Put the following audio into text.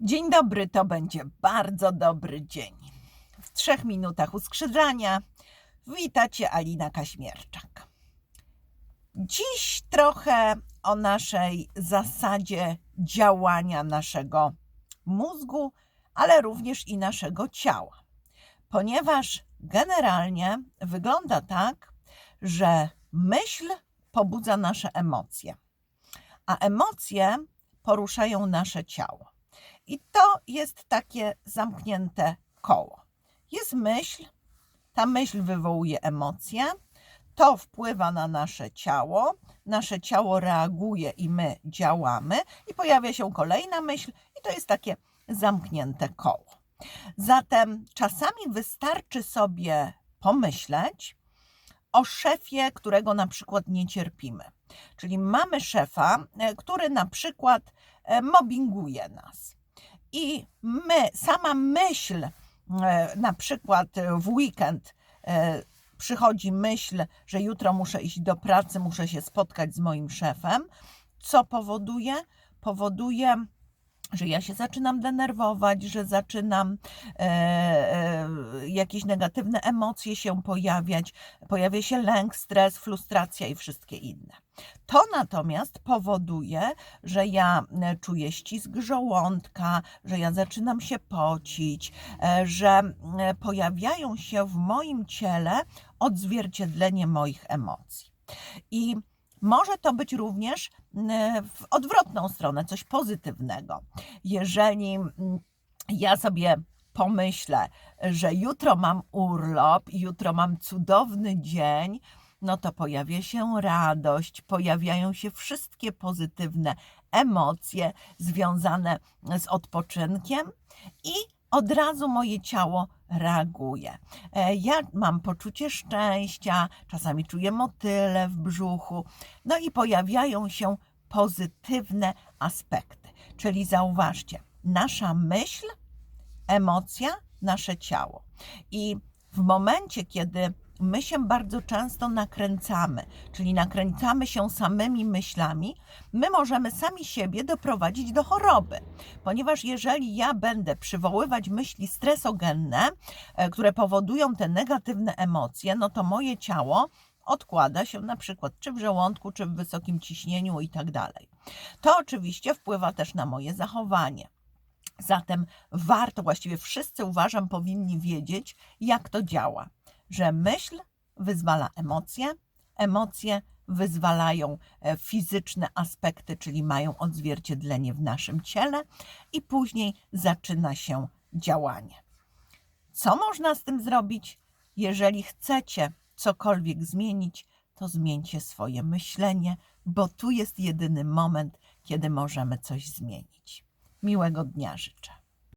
Dzień dobry, to będzie bardzo dobry dzień. W trzech minutach uskrzydlania wita Cię Alina Kaśmierczak. Dziś trochę o naszej zasadzie działania naszego mózgu, ale również i naszego ciała. Ponieważ generalnie wygląda tak, że myśl pobudza nasze emocje, a emocje poruszają nasze ciało. I to jest takie zamknięte koło. Jest myśl, ta myśl wywołuje emocje, to wpływa na nasze ciało, nasze ciało reaguje i my działamy, i pojawia się kolejna myśl, i to jest takie zamknięte koło. Zatem czasami wystarczy sobie pomyśleć o szefie, którego na przykład nie cierpimy. Czyli mamy szefa, e, który na przykład e, mobbinguje nas. I my, sama myśl, e, na przykład w weekend e, przychodzi myśl, że jutro muszę iść do pracy, muszę się spotkać z moim szefem. Co powoduje? Powoduje, że ja się zaczynam denerwować, że zaczynam e, e, jakieś negatywne emocje się pojawiać, pojawia się lęk, stres, frustracja i wszystkie inne. To natomiast powoduje, że ja e, czuję ścisk żołądka, że ja zaczynam się pocić, e, że e, pojawiają się w moim ciele odzwierciedlenie moich emocji. I może to być również mm, w odwrotną stronę, coś pozytywnego. Jeżeli mm, ja sobie pomyślę, że jutro mam urlop jutro mam cudowny dzień, no to pojawia się radość, pojawiają się wszystkie pozytywne emocje związane z odpoczynkiem i od razu moje ciało reaguje. E, Ja mam poczucie szczęścia, czasami czuję motyle w brzuchu, no i pojawiają się pozytywne aspekty. Czyli zauważcie, nasza myśl, emocja, nasze ciało. I w momencie, kiedy my się bardzo często nakręcamy, czyli nakręcamy się samymi myślami, my możemy sami siebie doprowadzić do choroby. Ponieważ jeżeli ja będę przywoływać myśli stresogenne, e, które powodują te negatywne emocje, no to moje ciało odkłada się na przykład czy w żołądku, czy w wysokim ciśnieniu i tak dalej. To oczywiście wpływa też na moje zachowanie. Zatem warto, właściwie wszyscy uważam, powinni wiedzieć, jak to działa, że myśl wyzwala emocje, emocje wyzwalają e, fizyczne aspekty, czyli mają odzwierciedlenie w naszym ciele, i później zaczyna się działanie. Co można z tym zrobić? Jeżeli chcecie cokolwiek zmienić, to zmieńcie swoje myślenie, bo tu jest jedyny moment, kiedy możemy coś zmienić. Miłego dnia życzę.